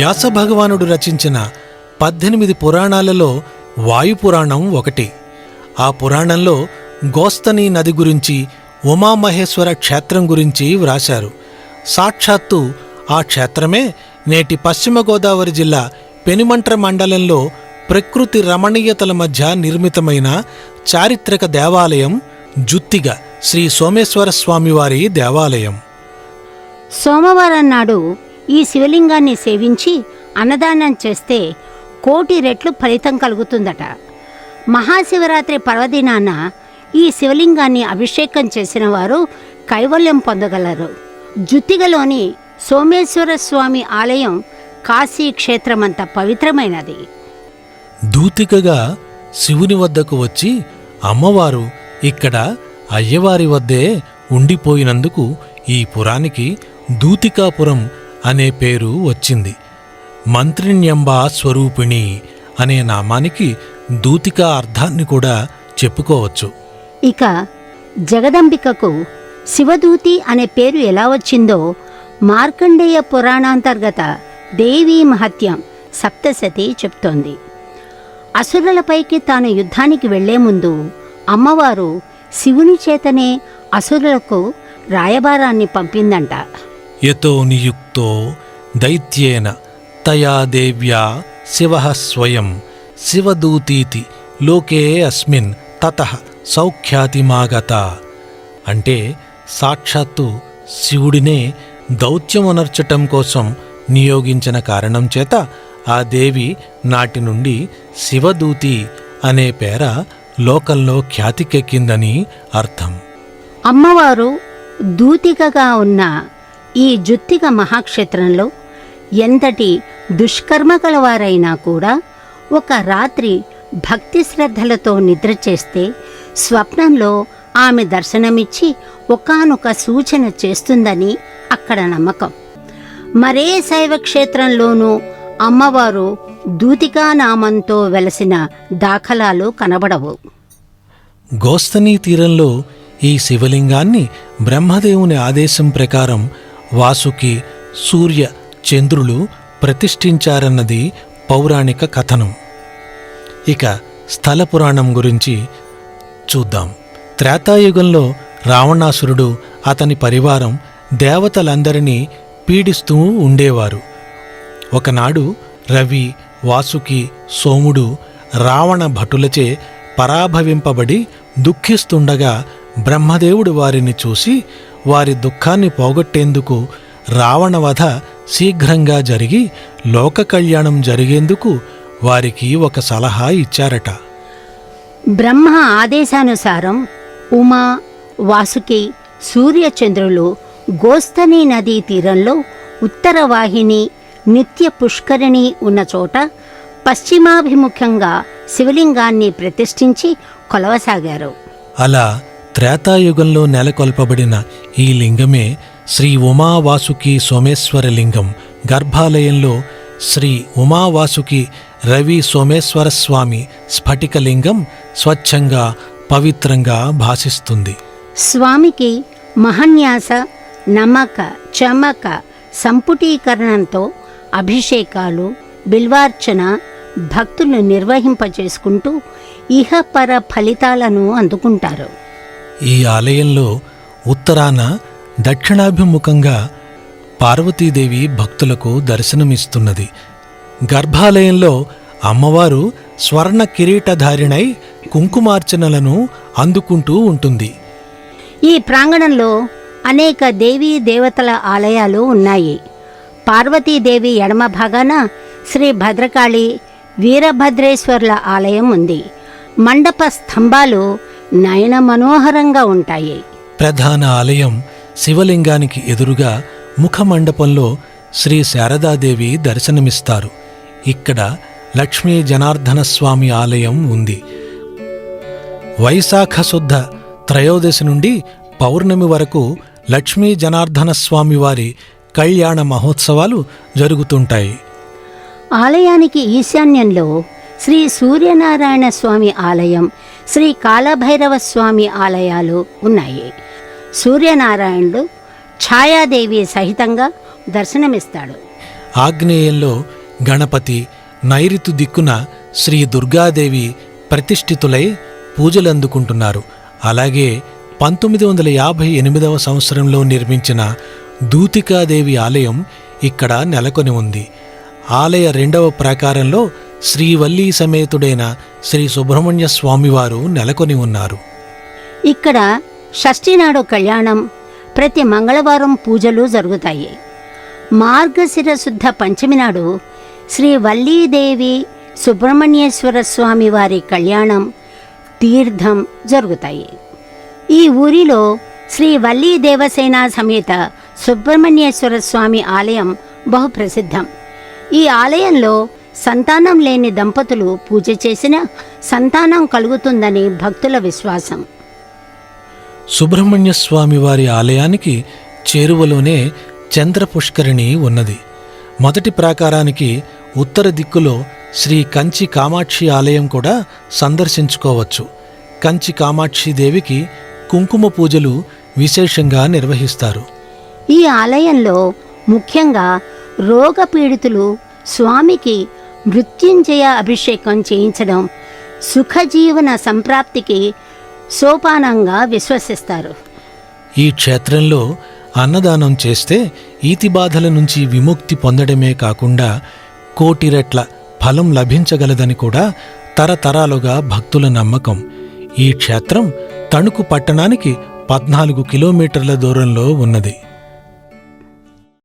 వ్యాస భగవానుడు రచించిన పద్దెనిమిది పురాణాలలో వాయుపురాణం ఒకటి. ఆ పురాణంలో గోస్తని నది గురించి ఉమామహేశ్వర క్షేత్రం గురించి వ్రాశారు. సాక్షాత్తు ఆ క్షేత్రమే నేటి పశ్చిమ గోదావరి జిల్లా పెనుమంట్ర మండలంలో ప్రకృతి రమణీయతల మధ్య నిర్మితమైన చారిత్రక దేవాలయం జుత్తిగ శ్రీ సోమేశ్వర స్వామివారి దేవాలయం. సోమవారం నాడు ఈ శివలింగాన్ని సేవించి అన్నదానం చేస్తే కోటి రెట్లు ఫలితం కలుగుతుందట. మహాశివరాత్రి పర్వదినాన ఈ శివలింగాన్ని అభిషేకం చేసిన వారు కైవల్యం పొందగలరు. జుత్తిగలోని సోమేశ్వర స్వామి ఆలయం కాశీ క్షేత్రమంత పవిత్రమైనది. దూతికగా శివుని వద్దకు వచ్చి అమ్మవారు ఇక్కడ అయ్యవారి వద్దే ఉండిపోయినందుకు ఈ పురానికి దూతికాపురం అనే పేరు వచ్చింది. మంత్రిణ్యంబా స్వరూపిణి అనే నామానికి దూతికా అర్థాన్ని కూడా చెప్పుకోవచ్చు. ఇక జగదంబికకు శివదూతి అనే పేరు ఎలా వచ్చిందో మార్కండేయ పురాణాంతర్గత దేవీ మహత్యం సప్తశతి చెప్తోంది. అసురులపైకి తాను యుద్ధానికి వెళ్ళే ముందు అమ్మవారు శివుని చేతనే అసురులకు రాయబారాన్ని పంపిందంట. యతో నియుక్తో దైత్యేన తయా దేవ్యా శివ స్వయం శివదూతీతి లోకే అస్మిన్ తత సౌఖ్యాతిమాగత. అంటే సాక్షాత్తు శివుడినే దౌత్యమునర్చటం కోసం నియోగించిన కారణం చేత ఆ దేవి నాటి నుండి శివదూతి అనే పేర లోకంలో ఖ్యాతికెక్కిందని అర్థం. అమ్మవారు దూతికగా ఉన్న ఈ జుత్తిక మహాక్షేత్రంలో ఎంతటి దుష్కర్మ కలవారైనా కూడా ఒక రాత్రి భక్తి శ్రద్ధలతో నిద్ర చేస్తే స్వప్నంలో ఆమె దర్శనమిచ్చి ఒకానొక సూచన చేస్తుందని అక్కడ నమ్మకం. మరే శైవ క్షేత్రంలోనూ అమ్మవారు దూతికా నామంతో వెలసిన దాఖలాలు కనబడవు. గోస్తనీ తీరంలో ఈ శివలింగాన్ని బ్రహ్మదేవుని ఆదేశం ప్రకారం వాసుకి సూర్య చంద్రులు ప్రతిష్ఠించారన్నది పౌరాణిక కథనం. ఇక స్థల పురాణం గురించి చూద్దాం. త్రేతాయుగంలో రావణాసురుడు అతని పరివారం దేవతలందరినీ పీడిస్తూ ఉండేవారు. ఒకనాడు రవి వాసుకి సోముడు రావణ భటులచే పరాభవింపబడి దుఃఖిస్తుండగా బ్రహ్మదేవుడు వారిని చూసి వారి దుఃఖాన్ని పోగొట్టేందుకు రావణవధ శీఘ్రంగా జరిగి లోక కళ్యాణం జరిగేందుకు వారికి ఒక సలహా ఇచ్చారట. బ్రహ్మ ఆదేశానుసారం ఉమా వాసుకి సూర్యచంద్రులు గోస్తని నదీ తీరంలో ఉత్తర వాహిని నిత్య పుష్కరిణి ఉన్న చోట పశ్చిమాభిముఖంగా శివలింగాన్ని ప్రతిష్ఠించి కొలవసాగారు. అలా త్రేతాయుగంలో నెలకొల్పబడిన ఈ లింగమే శ్రీ ఉమావాసుకి సోమేశ్వర లింగం. గర్భాలయంలో శ్రీ ఉమావాసుకి రవి సోమేశ్వర స్వామి స్ఫటికలింగం స్వచ్ఛంగా పవిత్రంగా భాసిస్తుంది స్వామికి మహన్యాస నమ్మక చమక సంపుటీకరణంతో అభిషేకాలు బిల్వార్చన భక్తులు నిర్వహింపచేసుకుంటూ ఇహపర ఫలితాలను అందుకుంటారు. ఈ ఆలయంలో ఉత్తరాన దక్షిణాభిముఖంగా పార్వతీదేవి భక్తులకు దర్శనమిస్తున్నది. గర్భాలయంలో అమ్మవారు స్వర్ణ కిరీటధారిణై కుంకుమార్చనలను అందుకుంటూ ఉంటుంది. ఈ ప్రాంగణంలో అనేక దేవీ దేవతల ఆలయాలు ఉన్నాయి. పార్వతీదేవి ఎడమ భాగాన శ్రీ భద్రకాళి వీరభద్రేశ్వర్ల ఆలయం ఉంది. మండప స్తంభాలు నయన మనోహరంగా ఉంటాయి. ప్రధాన ఆలయం శివలింగానికి ఎదురుగా ముఖమండపంలో శ్రీ శారదాదేవి దర్శనమిస్తారు. ఇక్కడ లక్ష్మీ జనార్దన స్వామి ఆలయం ఉంది. వైశాఖ శుద్ధ త్రయోదశి నుండి పౌర్ణమి వరకు లక్ష్మీ జనార్దన స్వామి వారి కళ్యాణ మహోత్సవాలు జరుగుతుంటాయి. ఆలయానికి ఈశాన్యంలో శ్రీ సూర్యనారాయణ స్వామి ఆలయం శ్రీ కాలభైరవ స్వామి ఆలయాలు ఉన్నాయి. సూర్యనారాయణుడు ఛాయాదేవి సహితంగా దర్శనమిస్తాడు. ఆగ్నేయంలో గణపతి నైరుతి దిక్కున శ్రీ దుర్గాదేవి ప్రతిష్ఠితులై పూజలందుకుంటున్నారు. అలాగే పంతొమ్మిది వందల యాభై ఎనిమిదవ సంవత్సరంలో నిర్మించిన దూతికాదేవి ఆలయం ఇక్కడ నెలకొని ఉంది. ఆలయ రెండవ ప్రాకారంలో శ్రీవల్లీ సమేతుడైన శ్రీ సుబ్రహ్మణ్య స్వామివారు నెలకొని ఉన్నారు. ఇక్కడ షష్ఠీనాడు కళ్యాణం ప్రతి మంగళవారం పూజలు జరుగుతాయి. మార్గశిర శుద్ధ పంచమి నాడు శ్రీ వల్లీదేవి సుబ్రహ్మణ్యేశ్వర స్వామి వారి కళ్యాణం తీర్థం జరుగుతాయి. ఈ ఊరిలో శ్రీ వల్లీ దేవసేన సమేత సుబ్రహ్మణ్యేశ్వర స్వామి ఆలయం బహుప్రసిద్ధం. ఈ ఆలయంలో సంతానం లేని దంపతులు పూజ చేసిన సంతానం కలుగుతుందని భక్తుల విశ్వాసం. సుబ్రహ్మణ్య స్వామి వారి ఆలయానికి చేరువలోనే చంద్ర పుష్కరిణి ఉన్నది. మొదటి ప్రాకారానికి ఉత్తర దిక్కులో శ్రీ కంచి కామాక్షి ఆలయం కూడా సందర్శించుకోవచ్చు. కంచి కామాక్షి దేవికి కుంకుమ పూజలు విశేషంగా నిర్వహిస్తారు. ఈ ఆలయంలో ముఖ్యంగా రోగపీడితులు స్వామికి మృత్యుంజయ అభిషేకం చేయించడం సుఖజీవన సంప్రాప్తికి సోపానంగా విశ్వసిస్తారు. ఈ క్షేత్రంలో అన్నదానం చేస్తే ఈతి బాధల నుంచి విముక్తి పొందడమే కాకుండా కోటి రెట్ల ఫలం లభించగలదని కూడా తరతరాలుగా భక్తుల నమ్మకం. ఈ క్షేత్రం తణుకు పట్టణానికి పద్నాలుగు కిలోమీటర్ల దూరంలో ఉన్నది.